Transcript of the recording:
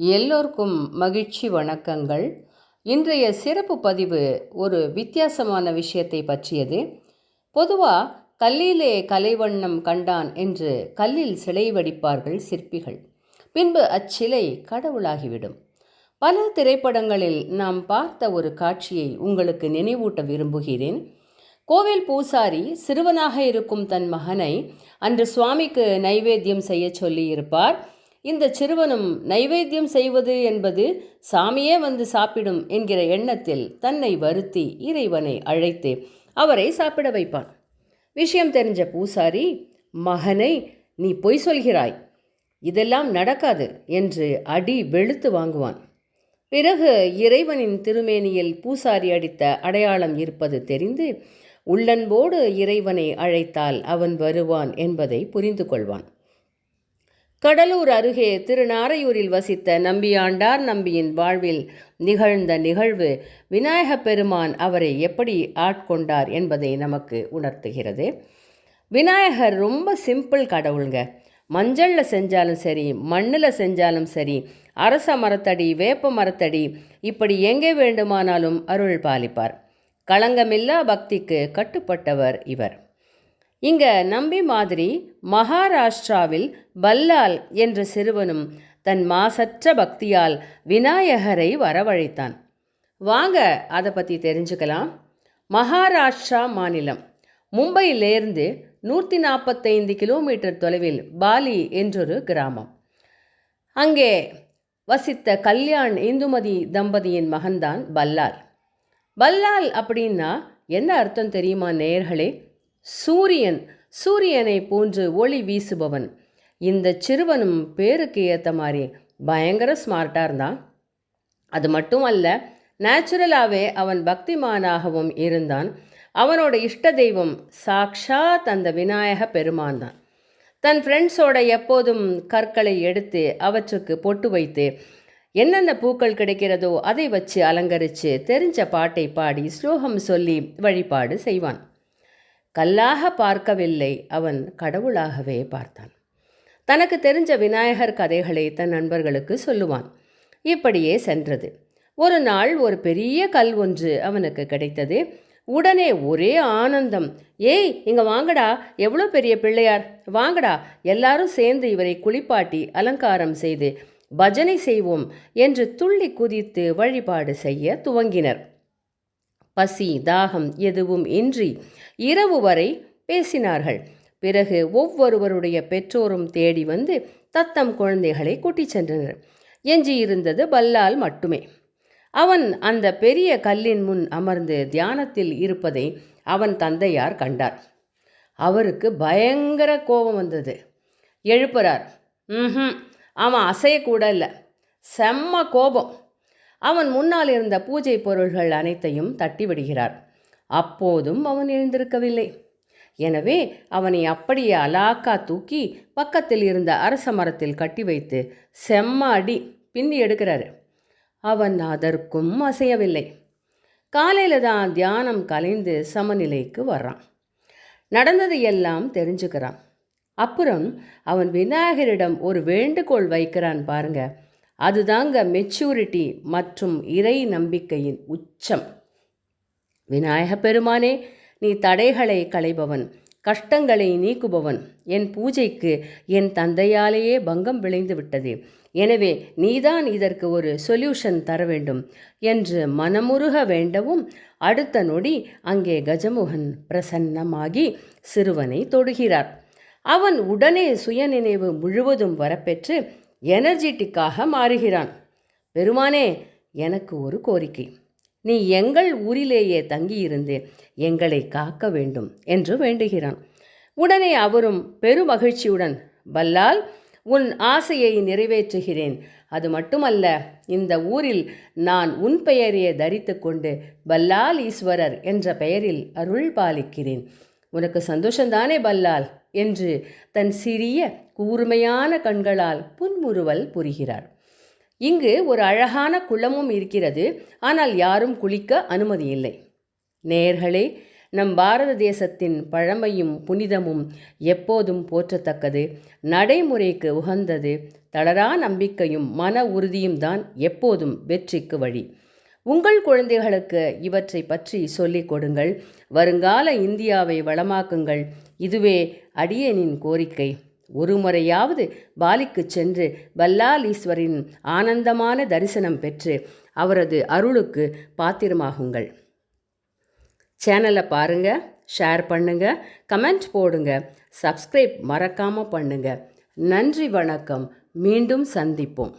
எல்லோருக்கும் மகிழ்ச்சி வணக்கங்கள். இன்றைய சிறப்பு பதிவு ஒரு வித்தியாசமான விஷயத்தை பற்றியது. பொதுவாக கல்லிலே கலைவண்ணம் கண்டான் என்று கல்லில் சிலை வடிப்பார்கள் சிற்பிகள். பின்பு அச்சிலை கடவுளாகிவிடும். பல திரைப்படங்களில் நாம் பார்த்த ஒரு காட்சியை உங்களுக்கு நினைவூட்ட விரும்புகிறேன். கோவில் பூசாரி சிறுவனாக இருக்கும் தன் மகனை அன்று சுவாமிக்கு நைவேத்தியம் செய்ய சொல்லியிருப்பார். இந்த சிறுவனும் நைவேத்தியம் செய்வது என்பது சாமியே வந்து சாப்பிடும் என்கிற எண்ணத்தில் தன்னை வருத்தி இறைவனை அழைத்து அவரை சாப்பிட வைப்பான். விஷயம் தெரிஞ்ச பூசாரி மகனை நீ பொய் சொல்கிறாய். இதெல்லாம் நடக்காது என்று அடி வெளுத்து வாங்குவான். பிறகு இறைவனின் திருமேனியில் பூசாரி அடித்த அடையாளம் இருப்பது தெரிந்து உள்ளன்போடு இறைவனை அழைத்தால் அவன் வருவான் என்பதை புரிந்து கொள்வான். கடலூர் அருகே திருநாரையூரில் வசித்த நம்பியாண்டார் நம்பியின் வாழ்வில் நிகழ்ந்த நிகழ்வு விநாயகப் பெருமான் அவரை எப்படி ஆட்கொண்டார் என்பதை நமக்கு உணர்த்துகிறது. விநாயகர் ரொம்ப சிம்பிள் கடவுளுங்க. மஞ்சளில் செஞ்சாலும் சரி மண்ணில் செஞ்சாலும் சரி அரச மரத்தடி வேப்ப மரத்தடி இப்படி எங்கே வேண்டுமானாலும் அருள் பாலிப்பார். களங்கமில்லா பக்திக்கு கட்டுப்பட்டவர் இவர். இங்கே நம்பி மாதிரி மகாராஷ்டிராவில் பல்லால் என்ற சிறுவனும் தன் மாசற்ற பக்தியால் விநாயகரை வரவழைத்தான். வாங்க அதை பற்றி தெரிஞ்சுக்கலாம். மகாராஷ்டிரா மாநிலம். மும்பையிலேருந்து நூற்றி நாற்பத்தைந்து கிலோமீட்டர் தொலைவில் பாலி என்றொரு கிராமம். அங்கே வசித்த கல்யாண் இந்துமதி தம்பதியின் மகன்தான் பல்லால் பல்லால் அப்படின்னா என்ன அர்த்தம் தெரியுமா நேர்களே சூரியன் சூரியனை போன்று ஒளி வீசுபவன். இந்த சிறுவனும் பேருக்கு ஏற்ற மாதிரி பயங்கர ஸ்மார்ட்டாக இருந்தான். அது மட்டும் அல்ல நேச்சுரலாகவே அவன் பக்திமானாகவும் இருந்தான். அவனோட இஷ்ட தெய்வம் சாக்ஷாத் அந்த விநாயக பெருமான் தான். தன் ஃப்ரெண்ட்ஸோட எப்போதும் கற்களை எடுத்து அவற்றுக்கு பொட்டு வைத்து என்னென்ன பூக்கள் கிடைக்கிறதோ அதை வச்சு அலங்கரித்து தெரிஞ்ச பாட்டை பாடி ஸ்லோகம் சொல்லி வழிபாடு செய்வான். கல்லாக பார்க்கவில்லை. அவன் கடவுளாகவே பார்த்தான். தனக்கு தெரிஞ்ச விநாயகர் கதைகளை தன் நண்பர்களுக்கு சொல்லுவான். இப்படியே சென்றது. ஒரு நாள் ஒரு பெரிய கல் ஒன்று அவனுக்கு கிடைத்தது. உடனே ஒரே ஆனந்தம். ஏய் இங்கே வாங்கடா. எவ்வளோ பெரிய பிள்ளையார். வாங்கடா. எல்லாரும் சேர்ந்து இவரை குளிப்பாட்டி அலங்காரம் செய்து பஜனை செய்வோம் என்று துள்ளி குதித்து வழிபாடு செய்ய துவங்கினர். பசி தாகம் எதுவும் இன்றி இரவு வரை பேசினார்கள். பிறகு ஒவ்வொருவருடைய பெற்றோரும் தேடி வந்து தத்தம் குழந்தைகளை கூட்டிச் சென்றனர். எஞ்சியிருந்தது பல்லால் மட்டுமே. அவன் அந்த பெரிய கல்லின் முன் அமர்ந்து தியானத்தில் இருப்பதை அவன் தந்தையார் கண்டார். அவருக்கு பயங்கர கோபம் வந்தது. எழுப்புறார். ம் அவன் அசையக்கூட இல்லை. செம்ம கோபம். அவன் முன்னால் இருந்த பூஜை பொருள்கள் அனைத்தையும் தட்டிவிடுகிறார். அப்போதும் அவன் எழுந்திருக்கவில்லை. எனவே அவனை அப்படியே அலாக்கா தூக்கி பக்கத்தில் இருந்த அரச மரத்தில் கட்டி வைத்து செம்ம அடி பின்னி எடுக்கிறாரு. அவன் அதற்கும் அசையவில்லை. காலையில் தான் தியானம் கலைந்து சமநிலைக்கு வர்றான். நடந்தது எல்லாம் தெரிஞ்சுக்கிறான். அப்புறம் அவன் விநாயகரிடம் ஒரு வேண்டுகோள் வைக்கிறான் பாருங்கள் அதுதாங்க மெச்சூரிட்டி மற்றும் இறை நம்பிக்கையின் உச்சம். விநாயக பெருமானே நீ தடைகளை களைபவன் கஷ்டங்களை நீக்குபவன். என் பூஜைக்கு என் தந்தையாலேயே பங்கம் விளைந்து விட்டது. எனவே நீதான் இதற்கு ஒரு சொல்யூஷன் தர வேண்டும் என்று மனமுருக வேண்டவும் அடுத்த நொடி அங்கே கஜமுகன் பிரசன்னமாகி சிறுவனை தொடுகிறார். அவன் உடனே சுயநினைவு முழுவதும் வரப்பெற்று எனர்ஜெட்டிக்காக மாறுகிறான். பெருமானே எனக்கு ஒரு கோரிக்கை. நீ எங்கள் ஊரிலேயே தங்கியிருந்து எங்களை காக்க வேண்டும் என்று வேண்டுகிறான். உடனே அவரும் பெருமகிழ்ச்சியுடன் பல்லால் உன் ஆசையை நிறைவேற்றுகிறேன். அது மட்டுமல்ல இந்த ஊரில் நான் உன் பெயரையே தரித்து கொண்டு பல்லால் ஈஸ்வரர் என்ற பெயரில் அருள் பாலிக்கிறேன். உனக்கு சந்தோஷந்தானே பல்லால்? என்று தன் சிறிய கூர்மையான கண்களால் புன்முறுவல் புரிகிறார். இங்கு ஒரு அழகான குளமும் இருக்கிறது. ஆனால் யாரும் குளிக்க அனுமதி இல்லை நேர்களே நம் பாரத தேசத்தின் பழமையும் புனிதமும் எப்போதும் போற்றத்தக்கது. நடைமுறைக்கு உகந்தது. தளரா நம்பிக்கையும் மன உறுதியும் தான் எப்போதும் வெற்றிக்கு வழி. உங்கள் குழந்தைகளுக்கு இவற்றை பற்றி சொல்லிக் கொடுங்கள். வருங்கால இந்தியாவை வளமாக்குங்கள். இதுவே அடியனின் கோரிக்கை. ஒரு முறையாவது பாலிக்கு சென்று வல்லாலீஸ்வரின் ஆனந்தமான தரிசனம் பெற்று அவரது அருளுக்கு பாத்திரமாகுங்கள். சேனலை பாருங்கள் ஷேர் பண்ணுங்கள் கமெண்ட் போடுங்க சப்ஸ்கிரைப் மறக்காமல் பண்ணுங்க. நன்றி வணக்கம். மீண்டும் சந்திப்போம்.